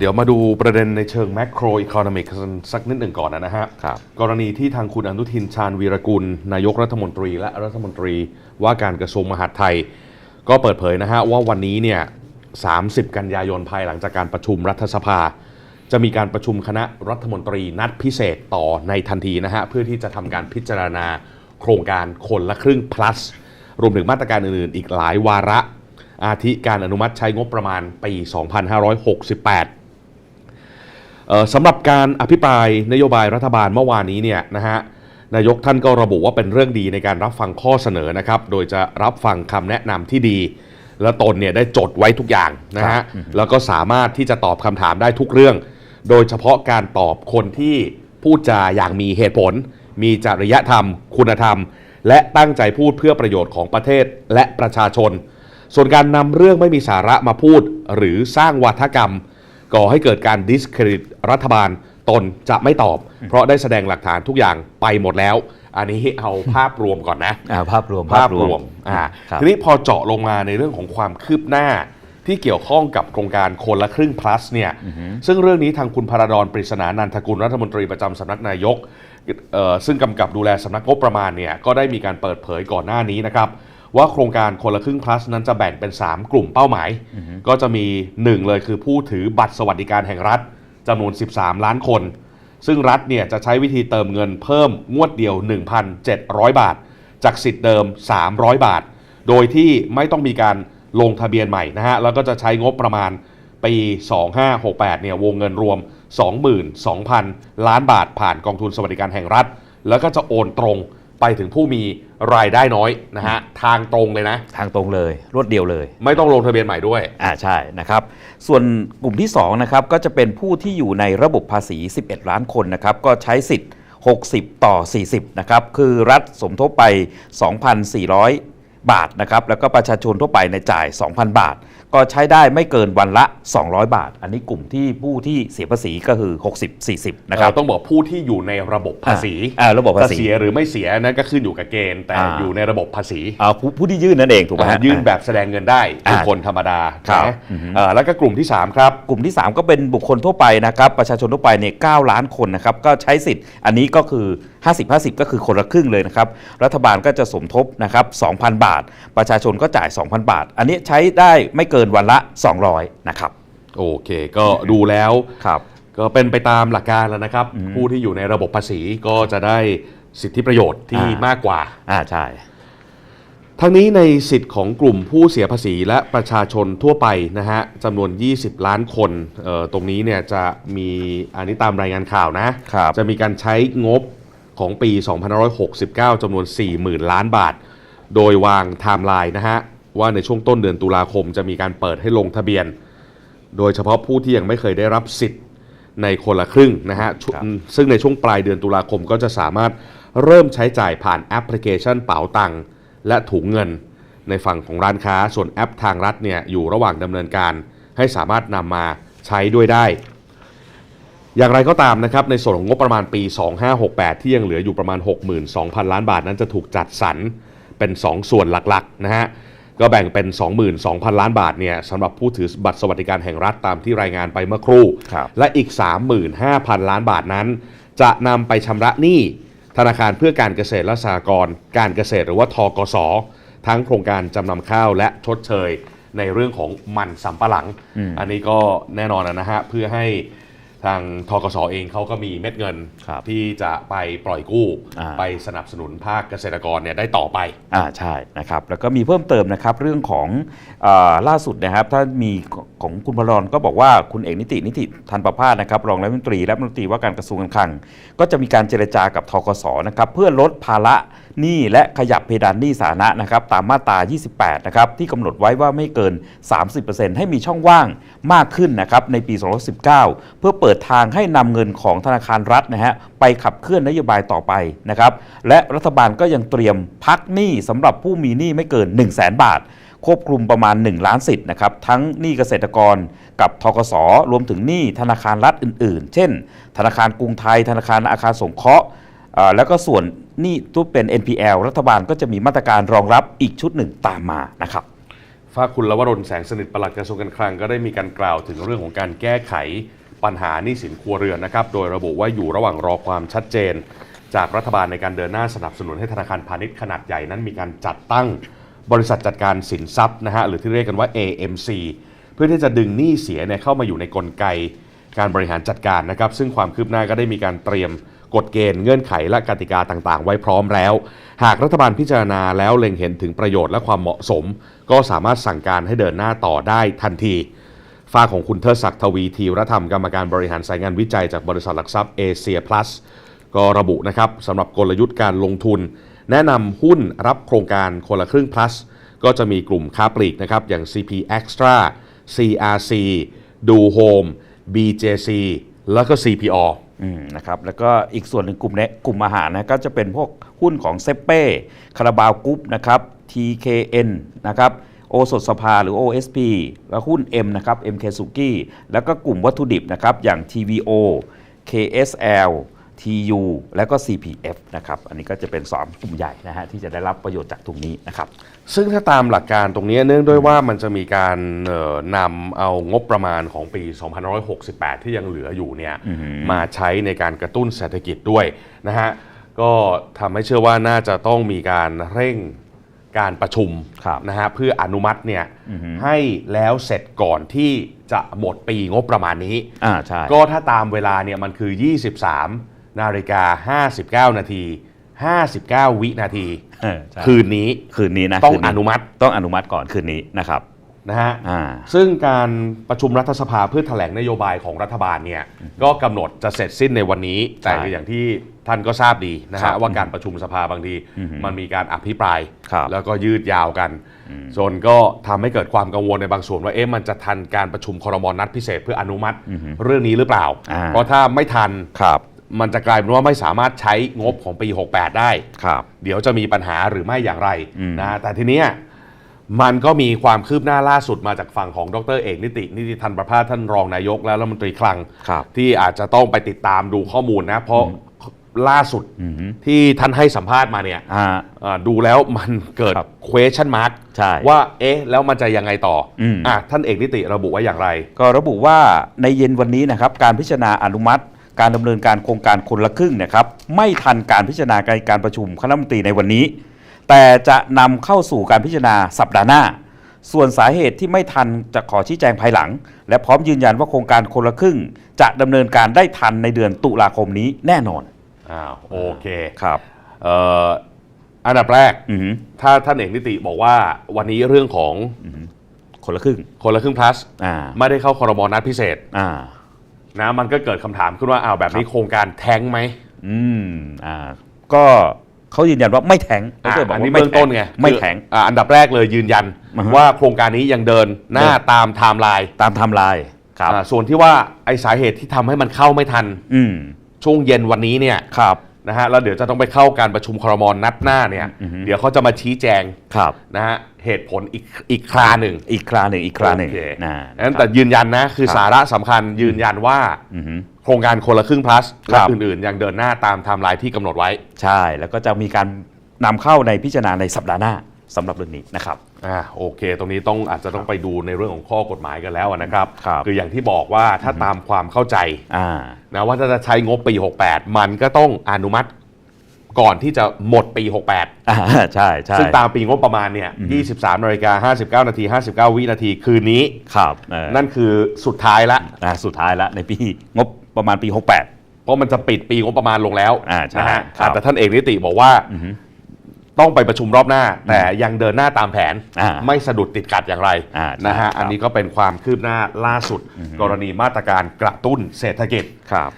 เดี๋ยวมาดูประเด็นในเชิงแม c โครอี o n น m i c สักนิดหนึ่งก่อนนะฮะครับกรณีที่ทางคุณอนุทินชาญวีรกุล นายกรัฐมนตรี และรัฐมนตรีว่าการกระทรวงมหาดไทย ก็เปิดเผยนะฮะว่าวันนี้เนี่ย30 กันยายนภายหลังจากการประชุมรัฐสภา จะมีการประชุมคณะรัฐมนตรีนัดพิเศษต่อในทันทีนะฮะเพื่อที่จะทำการพิจารณาโครงการคนละครึ่ง plus รวมถึงมาตรการอื่นๆ อีกหลายวาระ อาทิการอนุมัติใช้งบประมาณปี 2568เอ่อ สำหรับการอภิปรายนโยบายรัฐบาลเมื่อวานนี้เนี่ยนะฮะนายกท่านก็ระบุว่าเป็นเรื่องดีในการรับฟังข้อเสนอนะครับ โดยจะรับฟังคำแนะนำที่ดี และตนเนี่ยได้จดไว้ทุกอย่างนะฮะแล้วก็สามารถที่จะตอบคำถามได้ทุกเรื่อง โดยเฉพาะการตอบคนที่พูดจาอย่างมีเหตุผล มีจริยธรรม คุณธรรม และตั้งใจพูดเพื่อประโยชน์ของประเทศและประชาชน ส่วนการนำเรื่องไม่มีสาระมาพูด หรือสร้างวัฒกรรม ก่อให้เกิดการดิสเครดิตรัฐบาลตนจะไม่ตอบ เพราะได้แสดงหลักฐานทุกอย่างไปหมดแล้ว อันนี้เอาภาพรวมก่อนนะ อ่าภาพรวมภาพรวมอ่าครับทีนี้พอเจาะลงมาในเรื่องของความคืบหน้า ที่เกี่ยวข้องกับโครงการคนละครึ่ง plus เนี่ยซึ่งเรื่องนี้ทางคุณพระดอนปริศนานันทกุลรัฐมนตรีประจำสำนักนายกเอ่อซึ่งกำกับดูแลสำนักงบประมาณเนี่ยก็ได้มีการเปิดเผยก่อนหน้านี้นะครับ ว่าโครงการคนละครึ่ง plus นั้นจะแบ่งเป็น 3 กลุ่มเป้าหมาย ก็จะมี 1 เลยคือผู้ถือบัตรสวัสดิการแห่งรัฐจำนวน 13 ล้านคน ซึ่งรัฐเนี่ยจะใช้วิธีเติมเงินเพิ่มงวดเดียว 1,700 บาท จากสิทธิ์เดิม 300 บาท โดยที่ไม่ต้องมีการลงทะเบียนใหม่นะฮะแล้วก็จะใช้งบประมาณปี 2568 เนี่ยวงเงินรวม 22,000 ล้านบาทผ่านกองทุนสวัสดิการแห่งรัฐ แล้วก็จะโอนตรง ไปถึงผู้มีรายได้น้อยนะฮะทางตรงเลยนะ ทางตรงเลยรวดเดียวเลย ไม่ต้องลงทะเบียนใหม่ด้วย อ่าใช่นะครับ ส่วนกลุ่มที่2นะครับก็จะเป็นผู้ที่อยู่ในระบบภาษี 11 ล้านคนนะครับก็ใช้สิทธิ์ 60 ต่อ 40 นะครับ คือรัฐสมทบไป 2,400 บาทนะครับ แล้วก็ประชาชนทั่วไปในยจ่าย 2,000 บาท ก็ใช้ได้ไม่เกินวันละ 200 บาท อันนี้กลุ่มที่ผู้ที่เสียภาษีก็คือ 60 40 นะครับเราต้องบอกผู้ที่อยู่ในระบบภาษีอ่าระบบภาษีจะเสียหรือไม่เสียนั้นก็ขึ้นอยู่กับเกณฑ์ แต่อ่าอยู่ในระบบภาษีอ่าผู้ผู้ที่ยื่นนั่นเองถูกไหมฮะยื่นแบบแสดงเงินได้คืออ่าคนธรรมดาครับนะอือฮึเอ่อแล้วก็กลุ่มที่ 3 ครับ กลุ่มที่ 3 ก็เป็นบุคคลทั่วไปนะครับ ประชาชนทั่วไปเนี่ย9ล้านคนนะครับ ก็ใช้สิทธิ์ อันนี้ก็คือ50 50 ก็คือคนละครึ่งเลยนะครับ รัฐบาลก็จะสมทบนะครับ 2,000 บาท ประชาชนก็จ่าย 2,000 บาท อันนี้ใช้ได้ไม่เกินวันละ 200 นะครับ โอเค ก็ดูแล้วครับก็เป็นไปตามหลักการแล้วนะครับ ผู้ที่อยู่ในระบบภาษีก็จะได้สิทธิประโยชน์ที่อ่ามมากกว่าอ่าใช่ทั้งนี้ในสิทธิ์ของกลุ่มผู้เสียภาษีและประชาชนทั่วไปนะฮะจำนวน 20 ล้านคนเอ่อตรงนี้เนี่ยจะมีอันนี้ตามรายงานข่าวนะครับจะมีการใช้งบ ของปี 2569 จำนวน 40,000 ล้านบาท โดยวางไทม์ไลน์นะฮะ ว่าในช่วงต้นเดือนตุลาคมจะมีการเปิดให้ลงทะเบียน โดยเฉพาะผู้ที่ยังไม่เคยได้รับสิทธิ์ในคนละครึ่งนะฮะชุครับซึ่งในช่วงปลายเดือนตุลาคมก็จะสามารถเริ่มใช้จ่ายผ่านแอปพลิเคชันเป๋าตังค์และถุงเงิน ในฝั่งของร้านค้าส่วนแอปทางรัฐเนี่ยอยู่ระหว่างดำเนินการให้สามารถนำมาใช้ด้วยได้ อย่างไรก็ตามนะครับในส่วนของงบประมาณปี 2568 ที่ยังเหลืออยู่ประมาณ 62,000 ล้านบาทนั้นจะถูกจัดสรรเป็น 2 ส่วนหลักๆนะฮะก็แบ่งเป็น 22,000 ล้านบาทเนี่ยสำหรับผู้ถือบัตรสวัสดิการแห่งรัฐตามที่รายงานไปเมื่อครู่ครับและอีก 35,000 ล้านบาทนั้น จะนำไปชำระหนี้ธนาคารเพื่อการเกษตรและสหกรณ์การเกษตรหรือว่าทกส ทั้งโครงการจำนำข้าวและชดเชยในเรื่องของมันสำปะหลังอันนี้ก็แน่นอนนะฮะเพื่อให้ ทางทกสเองเขาก็มีเม็ดเงินครับที่จะไปปล่อยกู้อ่าไปสนับสนุนภาคเกษตรกรเนี่ยได้ต่อไปอ่าใช่นะครับแล้วก็มีเพิ่มเติมนะครับเรื่องของอาล่าสุดนะครับ ถ้ามีของคุณพลรก็บอกว่าคุณเอกนิตินิติทันประภาสนะครับรองรัฐมนตรีและรัฐมนตรีว่าการกระทรวงการคลัง ก็จะมีการเจรจากับทกสนะครับเพื่อลดภาระหนี้และขยับเพดานหนี้สาธารณะนะครับตามมาตรา 28 นะครับที่กำหนดไว้ว่าไม่เกิน 30%ให้มีช่องว่างมากขึ้นนะครับในปี 2019 เพื่อเปิดิดทางให้นำเงินของธนาคารรัฐนะฮะไปขับเคลื่อนนโยบายต่อไปนะครับและรัฐบาลก็ยังเตรียมพักหนี้สำหรับผู้มีหนี้ไม่เกิน 1 0 0 0 0แบาท ควบคุมประมาณ 1 ล้านสิทธิ์นะครับทั้งหนี้เกษตรกรกับทกสรวมถึงหนี้ธนาคารรัฐอื่น ๆ เช่น ธนาคารกรุงไทย ธนาคารอาคารสงเคราะห์แล้วก็ส่วนหนี้ทุกเป็น NPL รัฐบาลก็จะมีมาตรการรองรับอีกชุดหนึ่งตามมานะครับฝ้ากคุณลวรนแสงสนิทปลัดกระทรวงการคลังก็ได้มีการกล่าวถึงเรื่องของการแก้ไข ปัญหาหนี้สินครัวเรือนนะครับ โดยระบุว่าอยู่ระหว่างรอความชัดเจน จากรัฐบาลในการเดินหน้าสนับสนุนให้ธนาคารพาณิชย์ขนาดใหญ่นั้นมีการจัดตั้งบริษัทจัดการสินทรัพย์นะฮะหรือที่เรียกกันว่า AMC เพื่อที่จะดึงหนี้เสียเนี่ยเข้ามาอยู่ในกลไก การบริหารจัดการนะครับ ซึ่งความคืบหน้าก็ได้มีการเตรียมกฎเกณฑ์เงื่อนไขและกติกาต่างๆ ไว้พร้อมแล้ว หากรัฐบาลพิจารณาแล้วเล็งเห็นถึงประโยชน์และความเหมาะสม ก็สามารถสั่งการให้เดินหน้าต่อได้ทันที ฝ้าของคุณเทิดศักดิ์ทวีทีรธรรมกรรมการบริหารสายงานวิจัยจากบริษัทหลักทรัพย์เอเชียพลัสก็ระบุนะครับสำหรับกลยุทธ์การลงทุน แนะนำหุ้นรับโครงการคนละครึ่ง plus ก็จะมีกลุ่มค้าปลีกนะครับอย่าง CP Extra CRC Do Home BJC แล้วก็ CPO อืมนะครับแล้วก็อีกส่วนหนึ่งกลุ่มเนี้ยกลุ่มอาหารนะก็จะเป็นพวกหุ้นของเซเป้คาราบาวกรุ๊ปนะครับ TKN นะครับ โอสถสภาหรือ OSP แล้วหุ้น M นะครับ MK s u k i แล้วก็กลุ่มวัตถุดิบนะครับอย่าง TVO KSL TU แล้วก็ CPF นะครับ อันนี้ก็จะเป็น 3 กลุ่มใหญ่นะฮะที่จะได้รับประโยชน์จากตรงนี้นะครับ ซึ่งถ้าตามหลักการตรงนี้เนื่องด้วยว่ามันจะมีการเอ่อนำเอางบประมาณของปี 2568 ที่ยังเหลืออยู่เนี่ยมาใช้ในการกระตุ้นเศรษฐกิจด้วยนะฮะ ก็ทำให้เชื่อว่าน่าจะต้องมีการเร่ง การประชุมครับนะฮะเพื่ออนุมัติเนี่ยให้แล้วเสร็จก่อนที่จะหมดปีงบประมาณนี้อ่าใช่ก็ถ้าตามเวลาเนี่ยมันคือ 23 นาฬิกา 59 นาที 59 วินาทีเออใช่คืนนี้คืนนี้นะต้องคือนุมัติต้องอนุมัติก่อนคืนนี้นะครับ นะฮะอ่าซึ่งการประชุมรัฐสภาเพื่อแถลงนโยบายของรัฐบาลเนี่ยก็กำหนดจะเสร็จสิ้นในวันนี้ แต่ใช่อย่างที่ท่านก็ทราบดีนะครัฮะบว่าการประชุมสภาบางทีมันมีการอภิปรายครับแล้วก็ยืดยาวกันจนก็ทำให้เกิดความกังวลในบางส่วนว่าเอ๊ะมันจะทันการประชุมครมนัดพิเศษเพื่ออนุมัติเรื่องนี้หรือเปล่าอ่าเพราะถ้าไม่ทันครับมันจะกลายเป็นว่าไม่สามารถใช้งบของปี 68 ได้ครับเดี๋ยวจะมีปัญหาหรือไม่อย่างไรอืมนะแต่ทีเนี้ย มันก็มีความคืบหน้าล่าสุดมาจากฝั่งของดรเอกนิติ นิติธันประภาสท่านรองนายกและรัฐมนตรีคลัง ครับ ที่อาจจะต้องไปติดตามดูข้อมูลนะ เพราะล่าสุดที่ท่านให้สัมภาษณ์มาเนี่ยอ่า เอ่อดูแล้วมันเกิด ครับ question mark ใช่ ว่าเอ๊ะ แล้วมันจะยังไงต่ออม อะท่านเอกนิติระบุว่าอย่างไร ก็ระบุว่าในเย็นวันนี้นะครับการพิจารณาอนุมัติ การดำเนินการโครงการคนละครึ่งนะครับไม่ทันการพิจารณาในการประชุมคณะรัฐมนตรีในวันนี้ แต่จะนำเข้าสู่การพิจารณาสัปดาห์หน้า ส่วนสาเหตุที่ไม่ทันจะขอชี้แจงภายหลัง และพร้อมยืนยันว่าโครงการคนละครึ่ง จะดำเนินการได้ทันในเดือนตุลาคมนี้แน่นอนอ้าวโอเคครับเอ่ออันดับแรก อือหือถ้าท่านเอกนิติบอกว่าวันนี้เรื่องของคนละครึ่งคนละครึ่ง plus อ่าไม่ได้เข้าคอรมอนัดพิเศษอ่า นะมันก็เกิดคำถามขึ้นว่าอ้าวแบบนี้โครงการแท้งไหม อืม อ่า ก็ เขายืนยันว่าไม่แทงอะเขาเคยบกอันว่านี้ไม่เบื้องต้นไงไม่คือแทงอะอันดับแรกเลยยืนยันอือฮะว่าโครงการนี้ยังเดินหน้าเดินตามไทม์ไลน์ตามไทม์ไลน์ครับอ่าส่วนที่ว่าไอสาเหตุที่ทำให้มันเข้าไม่ทันอืมช่วงเย็นวันนี้เนี่ยครับ นะฮะแล้วเดี๋ยวจะต้องไปเข้าการประชุมครมนัดหน้าเนี่ยอือฮึเดี๋ยวเขาจะมาชี้แจงครับนะฮะเหตุผลอีกอีกคราหนึ่งอีกคราหนึ่งอีกคราหนึ่งโอเคนะนั้นแต่ยืนยันนะคือครับสาระสำคัญยืนยันว่าอือหือโครงการคนละครึ่ง plus และครับอื่นๆ ยังเดินหน้าตามไทม์ไลน์ที่กำหนดไว้ ใช่แล้วก็จะมีการนำเข้าในพิจารณาในสัปดาห์หน้า สำหรับเรื่องนี้นะครับอ่าโอเค ตรงนี้ต้องอาจจะต้องไปดูในเรื่องของข้อกฎหมายกันแล้วนะครับครับออย่างที่บอกว่าถ้าตามความเข้าใจอ่านะว่าถ้าจะใช้งบปี 68 มันก็ต้องอนุมัติก่อนที่จะหมดปี 68อ่าใช่ใช่ซึ่งตามปีงบประมาณเนี่ย 23นาฬิกา59 นาที 59 วินาทีคืนนี้ครับเออนั่นคือสุดท้ายละอ่าสุดท้ายละในปีงบประมาณปี 68 เพราะมันจะปิดปีงบประมาณลงแล้วอ่าใช่นะฮะครับแต่ท่านเอกนิติบอกว่าอือหือ ต้องไปประชุมรอบหน้า แต่ยังเดินหน้าตามแผน อ่าไม่สะดุดติดขัดอย่างไรอ่าใช่นะฮะครับ อันนี้ก็เป็นความคืบหน้าล่าสุด กรณีมาตรการกระตุ้นเศรษฐกิจ ครับ